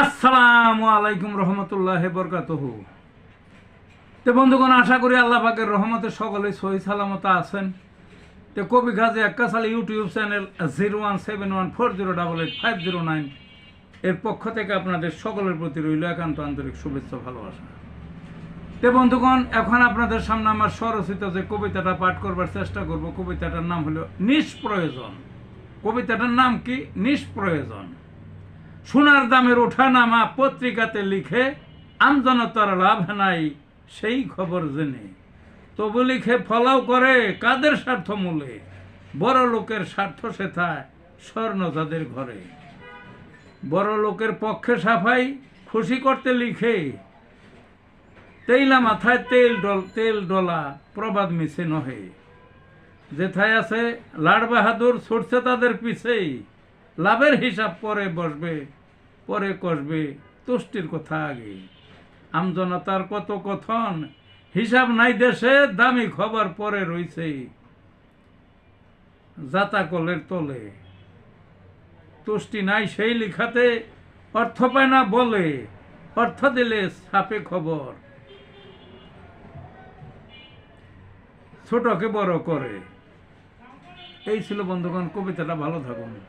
আসসালামু আলাইকুম রহমতুল্লাহ বরকাতহু। তো বন্ধুগণ, আশা করি আল্লাহ পাকের রহমতে সকলে সহি সালামত আছেন। তো কবি Gazi Ekkashal YouTube channel zero one seven one four zero double eight five zero nine এর পক্ষ থেকে আপনাদের সকলের প্রতি রইল একান্ত আন্তরিক শুভেচ্ছা ভালোবাসা। তে বন্ধুগণ, এখন আপনাদের সামনে আমার স্বরচিত যে কবিতাটা পাঠ করবার চেষ্টা করব, কবিতাটার নাম হলো নিষ্প্রয়োজন। কবিতাটার নাম কি? নিষ্প্রয়োজন। সোনার দামের ওঠানামা পত্রিকাতে লিখে, আমজনতার লাভ নাই, সেই খবর জেনে। তবু লিখে ফলাও করে, কাদের স্বার্থ মূলে? বড় লোকের স্বার্থ সেথায়, স্বর্ণ যাদের ঘরে। বড় লোকের পক্ষে সাফাই, খুশি করতে লিখে। তেইলা মাথায় তেল ডল, তেল ডলা, প্রবাদ মিশে নহে। যেথায় আছে লাড বাহাদুর ছুটছে তাদের পিছেই। লাভের হিসাব পরে বসবে, পরে কষবে, তুষ্টির কথা আগে। আমজনতার কত কথন, হিসাব নাই দেশে, দামি খবর পরে রইছে জাতাকলের তলে। তুষ্টি নাই সেই লিখাতে, অর্থ পায় না বলে, অর্থ দিলে সাপে খবর। ছোটকে বড় করে। এই ছিল বন্ধুগণ, কবিতাটা ভালো থাকুন।